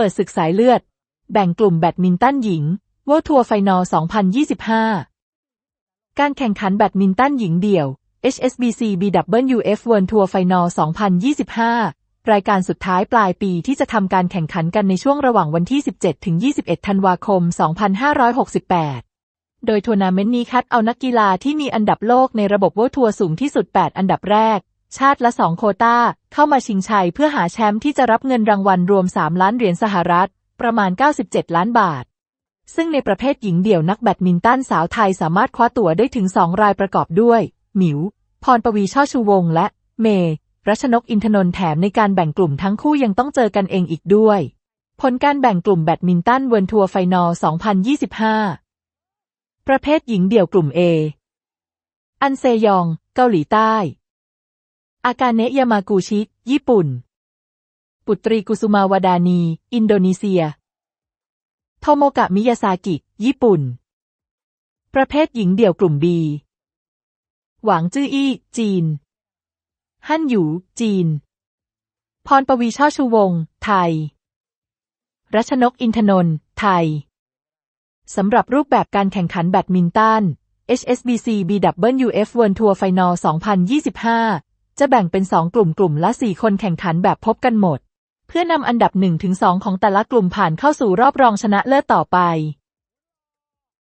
เปิดศึกสายเลือด แบ่งกลุ่มแบดมินตันหญิง World Tour Final 2025 การแข่งขันแบดมินตันหญิงเดี่ยว HSBC BWF World Tour Final 2025 รายการสุดท้ายปลายปีที่จะทำการแข่งขันกันในช่วงระหว่างวันที่ 17 ถึง 21 ธันวาคม 2568 โดยทัวร์นาเมนต์นี้คัดเอานักกีฬาที่มีอันดับโลกในระบบว่าทัวร์สูงที่สุด 8 อันดับแรก ชาติละ2โคต้า เข้ามาชิงชัยเพื่อหาแชมป์ที่จะรับเงินรางวัลรวม 3 ล้านเหรียญสหรัฐ ประมาณ 97 ล้านบาท ซึ่งในประเภทหญิงเดี่ยวนักแบดมินตันสาวไทยสามารถคว้าตั๋วได้ถึง 2 รายประกอบด้วย หมิว พรปวีช่อชูวงศ์และ เมรัชนกอินทนนท์แถมในการแบ่งกลุ่มทั้งคู่ยังต้องเจอกันเองอีกด้วย ผลการแบ่งกลุ่มแบดมินตันเวิร์ทัวร์ไฟนอล 2025 ประเภทหญิงเดี่ยวกลุ่ม A อันเซยอง เกาหลีใต้ อากาเนะยามากูชิ ญี่ปุ่น ปุตรีกุสุมาวดานี อินโดนีเซีย โทโมกะมิยาซากิ ญี่ปุ่น ประเภทหญิงเดี่ยวกลุ่ม B หวางจื้ออี้ จีน ฮั่นหยู จีน พรปวีช่อชูวงศ์ไทย รัชนกอินทนนท์ ไทย สำหรับรูปแบบการแข่งขันแบดมินตัน HSBC BWF World Tour Final 2025 จะแบ่งเป็นสองกลุ่มกลุ่มละสี่คนแข่งขันแบบพบกันหมด เพื่อนำอันดับหนึ่งถึงสองของแต่ละกลุ่มผ่านเข้าสู่รอบรองชนะเลิศต่อไป